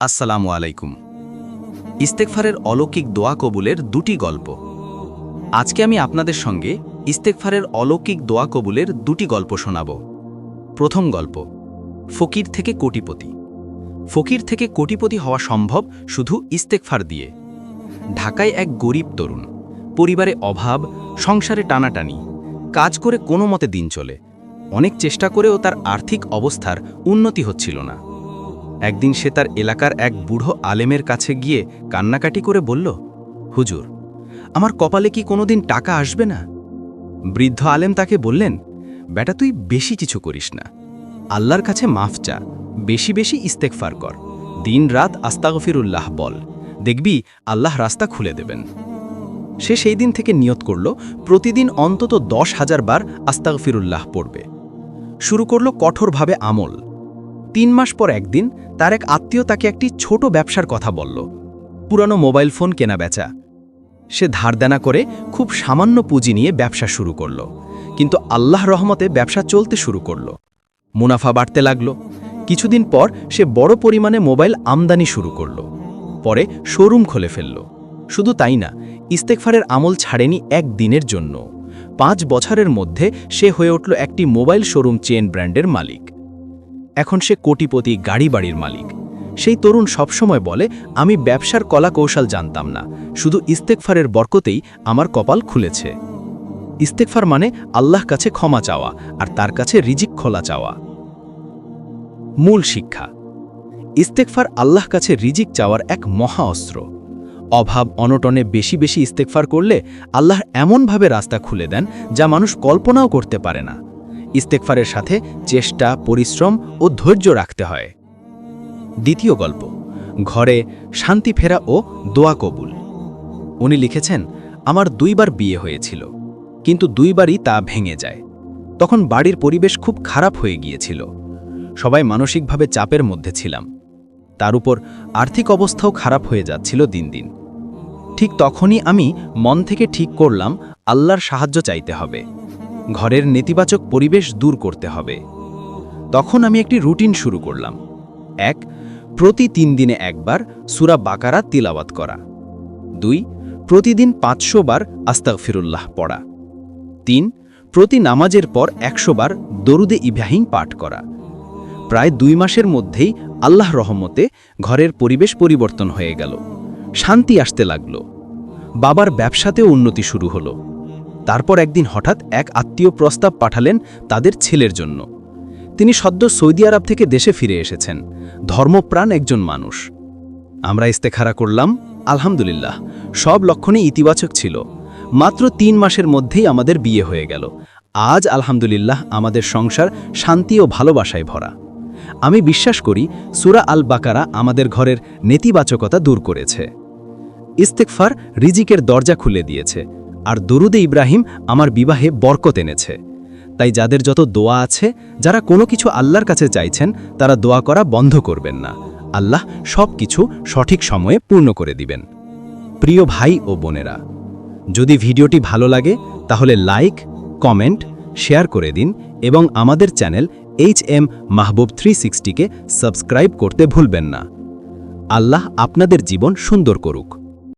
আসসালামু আলাইকুম। ইস্তেকফারের অলৌকিক দোয়া কবুলের দুটি গল্প। আজকে আমি আপনাদের সঙ্গে ইস্তেকফারের অলৌকিক দোয়া কবুলের দুটি গল্প শোনাব। প্রথম গল্প, ফকির থেকে কোটিপতি। ফকির থেকে কোটিপতি হওয়া সম্ভব শুধু ইস্তেকফার দিয়ে। ঢাকায় এক গরিব তরুণ, পরিবারে অভাব, সংসারে টানাটানি, কাজ করে কোনো মতে দিন চলে। অনেক চেষ্টা করেও তার আর্থিক অবস্থার উন্নতি হচ্ছিল না। একদিন সে তার এলাকার এক বুড়ো আলেমের কাছে গিয়ে কান্নাকাটি করে বলল, হুজুর, আমার কপালে কি কোনোদিন টাকা আসবে না? বৃদ্ধ আলেম তাকে বললেন, বেটা, তুই বেশি কিছু করিস না। আল্লাহর কাছে মাফ চা, বেশি বেশি ইস্তেকফার কর। দিন রাত আস্তাগফিরুল্লাহ বল। দেখবি, আল্লাহ রাস্তা খুলে দেবেন। সে সেই দিন থেকে নিয়ত করল, প্রতিদিন অন্তত দশ হাজার বার আস্তাগফিরুল্লাহ পড়বে। শুরু করল কঠোরভাবে আমল। তিন মাস পর একদিন তার এক আত্মীয় তাকে একটি ছোট ব্যবসার কথা বলল। পুরানো মোবাইল ফোন কেনা বেচা। সে ধারদেনা করে খুব সামান্য পুঁজি নিয়ে ব্যবসা শুরু করল। কিন্তু আল্লাহ রহমতে ব্যবসা চলতে শুরু করল। মুনাফা বাড়তে লাগল। কিছুদিন পর সে বড় পরিমাণে মোবাইল আমদানি শুরু করল। পরে শোরুম খুলে ফেলল। শুধু তাই না, ইস্তেকফারের আমল ছাড়েনি এক দিনের জন্য। পাঁচ বছরের মধ্যে সে হয়ে উঠল একটি মোবাইল শোরুম চেন ব্র্যান্ডের মালিক। এখন সে কোটিপতি গাড়ি বাড়ির মালিক। সেই তরুণ সবসময় বলে, আমি ব্যবসার কলা কৌশল জানতাম না। শুধু ইস্তেকফারের বরকতেই আমার কপাল খুলেছে। ইস্তেকফার মানে আল্লাহ কাছে ক্ষমা চাওয়া আর তার কাছে রিজিক খোলা চাওয়া। মূল শিক্ষা। ইস্তেকফার আল্লাহ কাছে রিজিক চাওয়ার এক মহা অস্ত্র। অভাব, অনটনে বেশি বেশি ইস্তেকফার করলে আল্লাহ এমনভাবে রাস্তা খুলে দেন যা মানুষ কল্পনাও করতে পারে না। ইস্তেকফারের সাথে চেষ্টা, পরিশ্রম ও ধৈর্য রাখতে হয়। দ্বিতীয় গল্প, ঘরে শান্তি ফেরা ও দোয়া কবুল। উনি লিখেছেন, আমার দুইবার বিয়ে হয়েছিল, কিন্তু দুইবারই তা ভেঙে যায়। তখন বাড়ির পরিবেশ খুব খারাপ হয়ে গিয়েছিল। সবাই মানসিকভাবে চাপের মধ্যে ছিলাম। তার উপর আর্থিক অবস্থাও খারাপ হয়ে যাচ্ছিল দিন দিন। ঠিক তখনই আমি মন থেকে ঠিক করলাম, আল্লাহর সাহায্য চাইতে হবে। ঘরের নেতিবাচক পরিবেশ দূর করতে হবে। তখন আমি একটি রুটিন শুরু করলাম। এক, প্রতি তিন দিনে একবার সুরা বাকারা তিলাওয়াত করা। দুই, প্রতিদিন পাঁচশো বার আস্তাগফিরুল্লাহ পড়া। তিন, প্রতি নামাজের পর একশো বার দরুদে ইব্রাহিম পাঠ করা। প্রায় দুই মাসের মধ্যেই আল্লাহ রহমতে ঘরের পরিবেশ পরিবর্তন হয়ে গেল। শান্তি আসতে লাগল। বাবার ব্যবসাতেও উন্নতি শুরু হলো। তারপর একদিন হঠাৎ এক আত্মীয় প্রস্তাব পাঠালেন তাদের ছেলের জন্য। তিনি সদ্য সৌদি আরব থেকে দেশে ফিরে এসেছেন। ধর্মপ্রাণ একজন মানুষ। আমরা ইস্তেখারা করলাম, আলহামদুলিল্লাহ, সব লক্ষণে ইতিবাচক ছিল। মাত্র তিন মাসের মধ্যেই আমাদের বিয়ে হয়ে গেল। আজ আলহামদুলিল্লাহ আমাদের সংসার শান্তি ও ভালোবাসায় ভরা। আমি বিশ্বাস করি, সুরা আল বাকারা আমাদের ঘরের নেতিবাচকতা দূর করেছে। ইস্তেকফার রিজিকের দরজা খুলে দিয়েছে। আর দরুদে ইব্রাহিম আমার বিবাহে বরকত এনেছে। তাই যাদের যত দোয়া আছে, যারা কোনো কিছু আল্লাহর কাছে চাইছেন, তারা দোয়া করা বন্ধ করবেন না। আল্লাহ সব কিছু সঠিক সময়ে পূর্ণ করে দিবেন। প্রিয় ভাই ও বোনেরা, যদি ভিডিওটি ভালো লাগে, তাহলে লাইক, কমেন্ট, শেয়ার করে দিন এবং আমাদের channel H M Mahbub three সিক্সটিকে subscribe করতে ভুলবেন না। আল্লাহ আপনাদের জীবন সুন্দর করুক।